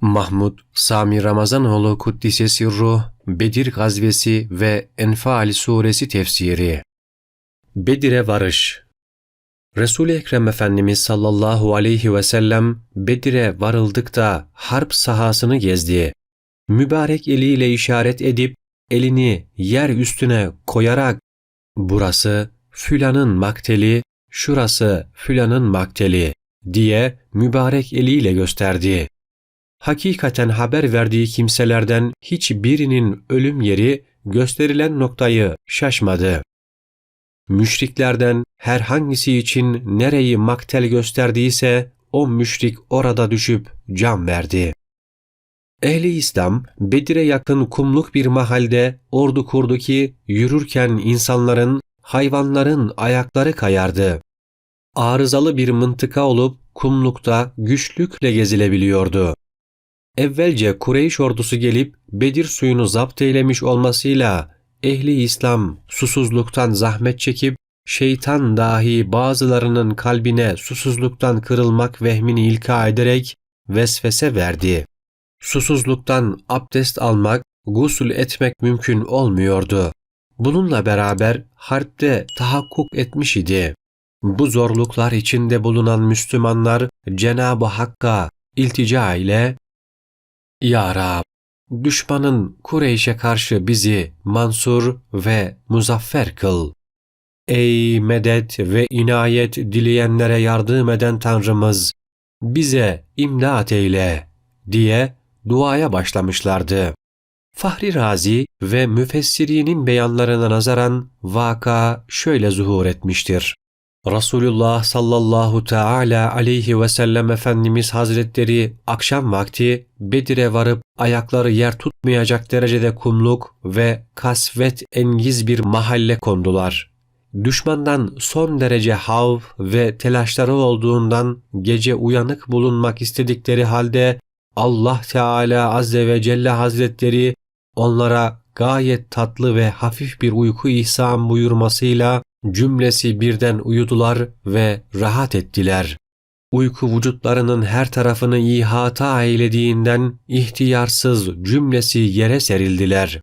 Mahmud Sami Ramazanoğlu Kuddisesi Ruh, Bedir Gazvesi ve Enfal Suresi tefsiri. Bedir'e varış Resul-i Ekrem Efendimiz sallallahu aleyhi ve sellem Bedir'e varıldıkta harp sahasını gezdi. Mübarek eliyle işaret edip elini yer üstüne koyarak burası filanın makteli, şurası filanın makteli diye mübarek eliyle gösterdi. Hakikaten haber verdiği kimselerden hiçbirinin ölüm yeri gösterilen noktayı şaşmadı. Müşriklerden herhangisi için nereyi maktel gösterdiyse o müşrik orada düşüp can verdi. Ehli İslam Bedir'e yakın kumluk bir mahalde ordu kurdu ki yürürken insanların, hayvanların ayakları kayardı. Arızalı bir mıntıka olup kumlukta güçlükle gezilebiliyordu. Evvelce Kureyş ordusu gelip Bedir suyunu zapt eylemiş olmasıyla ehli İslam susuzluktan zahmet çekip şeytan dahi bazılarının kalbine susuzluktan kırılmak vehmini ilka ederek vesvese verdi. Susuzluktan abdest almak, gusül etmek mümkün olmuyordu. Bununla beraber harpte tahakkuk etmiş idi. Bu zorluklar içinde bulunan Müslümanlar Cenab-ı Hakk'a iltica ile Ya Rab, düşmanın Kureyş'e karşı bizi mansur ve muzaffer kıl. Ey medet ve inayet dileyenlere yardım eden Tanrımız, bize imdat eyle diye duaya başlamışlardı. Fahri Razi ve müfessirinin beyanlarına nazaran vaka şöyle zuhur etmiştir. Resulullah sallallahu teala aleyhi ve sellem Efendimiz Hazretleri akşam vakti Bedir'e varıp ayakları yer tutmayacak derecede kumluk ve kasvet engiz bir mahalle kondular. Düşmandan son derece hav ve telaşları olduğundan gece uyanık bulunmak istedikleri halde Allah Teala Azze ve Celle Hazretleri onlara gayet tatlı ve hafif bir uyku ihsan buyurmasıyla cümlesi birden uyudular ve rahat ettiler. Uyku vücutlarının her tarafını ihata eylediğinden ihtiyarsız cümlesi yere serildiler.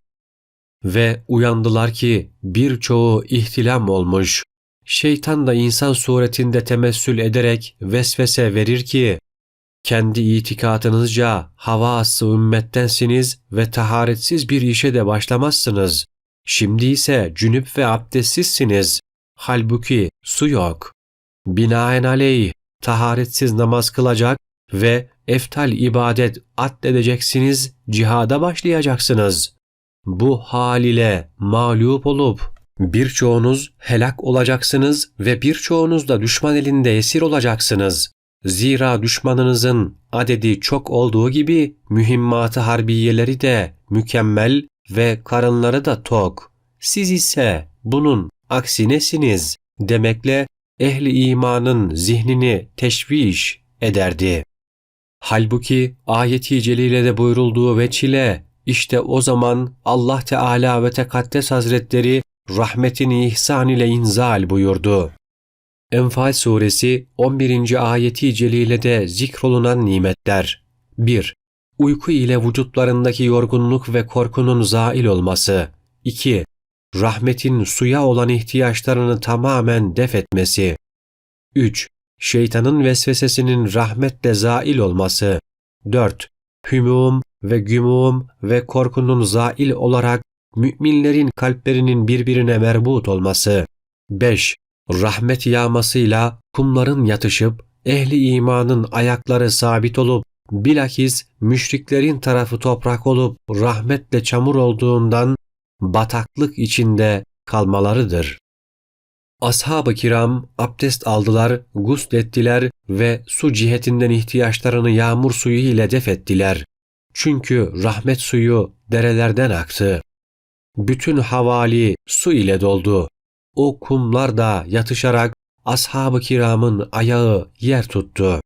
Ve uyandılar ki birçoğu ihtilam olmuş. Şeytan da insan suretinde temessül ederek vesvese verir ki, kendi itikatınızca havası ümmettensiniz ve taharetsiz bir işe de başlamazsınız. Şimdi ise cünüp ve abdestsizsiniz. Halbuki su yok. Binaenaleyh taharetsiz namaz kılacak ve eftal ibadet addedeceksiniz, cihada başlayacaksınız. Bu hal ile mağlup olup birçoğunuz helak olacaksınız ve birçoğunuz da düşman elinde esir olacaksınız. Zira düşmanınızın adedi çok olduğu gibi mühimmatı harbiyeleri de mükemmel ve karınları da tok. Siz ise bunun aksinesiniz demekle ehli imanın zihnini teşviş ederdi. Halbuki ayeti celilede buyurulduğu veçile işte o zaman Allah Teala ve Tekaddes Hazretleri rahmetini ihsan ile inzal buyurdu. Enfal suresi 11. ayeti celilede zikrolunan nimetler 1. Uyku ile vücutlarındaki yorgunluk ve korkunun zail olması 2. Rahmetin suya olan ihtiyaçlarını tamamen def etmesi 3. Şeytanın vesvesesinin rahmetle zail olması 4. Hümum ve gümum ve korkunun zail olarak müminlerin kalplerinin birbirine merbut olması 5 rahmet yağmasıyla kumların yatışıp ehli imanın ayakları sabit olup bilakis müşriklerin tarafı toprak olup rahmetle çamur olduğundan bataklık içinde kalmalarıdır. Ashab-ı kiram abdest aldılar, guslettiler ve su cihetinden ihtiyaçlarını yağmur suyu ile def ettiler. Çünkü rahmet suyu derelerden aktı. Bütün havali su ile doldu o kumlar da yatışarak ashab-ı kiramın ayağı yer tuttu.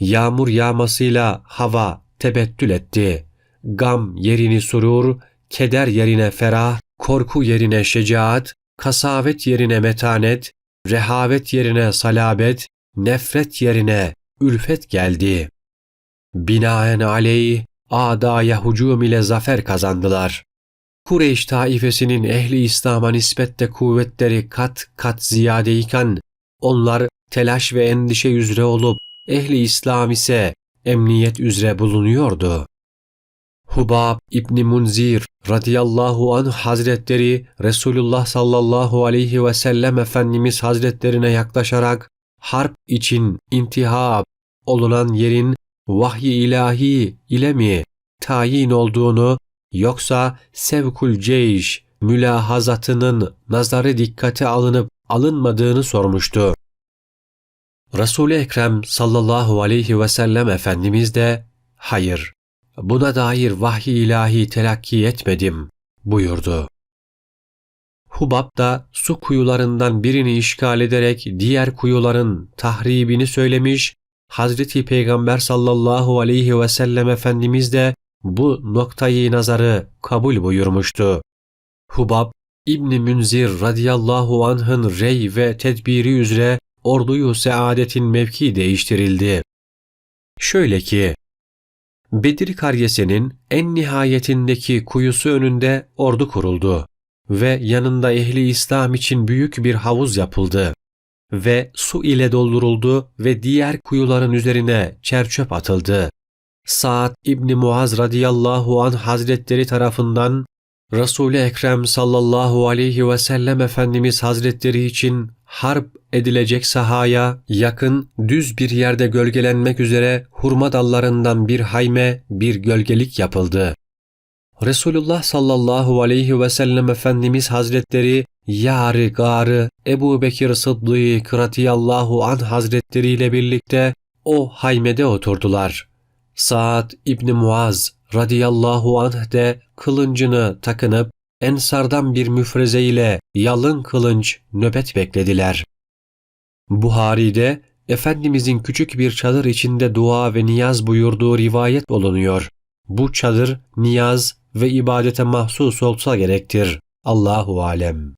Yağmur yağmasıyla hava tebettül etti. Gam yerini surur, keder yerine ferah, korku yerine şecaat, kasavet yerine metanet, rehavet yerine salabet, nefret yerine ülfet geldi. binaen aleyh adaya hücum ile zafer kazandılar. Kureyş taifesinin ehli İslam'a nispetle kuvvetleri kat kat ziyadeyken onlar telaş ve endişe üzere olup ehli İslam ise emniyet üzere bulunuyordu. Hubab İbni Munzir radıyallahu anh hazretleri Resulullah sallallahu aleyhi ve sellem Efendimiz hazretlerine yaklaşarak harp için intihab olunan yerin vahyi ilahi ile mi tayin olduğunu yoksa sevkul ceyş mülahazatının nazarı dikkate alınıp alınmadığını sormuştu. Resul-i Ekrem sallallahu aleyhi ve sellem Efendimiz de hayır buna dair vahyi ilahi telakki etmedim buyurdu. Hubab da su kuyularından birini işgal ederek diğer kuyuların tahribini söylemiş, Hazreti Peygamber sallallahu aleyhi ve sellem Efendimiz de bu noktayı nazarı kabul buyurmuştu. Hubab, İbni Münzir radıyallahu anh'ın rey ve tedbiri üzere orduyu saadetin mevki değiştirildi. Şöyle ki, Bedir karyesinin en nihayetindeki kuyusu önünde ordu kuruldu ve yanında ehli İslam için büyük bir havuz yapıldı ve su ile dolduruldu ve diğer kuyuların üzerine çerçöp atıldı. Sa'd İbni Muaz radıyallahu anh hazretleri tarafından Resul-i Ekrem sallallahu aleyhi ve sellem Efendimiz hazretleri için harp edilecek sahaya yakın düz bir yerde gölgelenmek üzere hurma dallarından bir hayme bir gölgelik yapıldı. Resulullah sallallahu aleyhi ve sellem Efendimiz Hazretleri yarı garı Ebu Bekir Sıddık radıyallahu anh Hazretleri ile birlikte o haymede oturdular. Sa'd İbni Muaz radıyallahu anh de kılıncını takınıp ensardan bir müfreze ile yalın kılınç nöbet beklediler. Buhari'de Efendimizin küçük bir çadır içinde dua ve niyaz buyurduğu rivayet olunuyor. Bu çadır niyaz ve ibadete mahsus olsa gerektir. Allahu alem.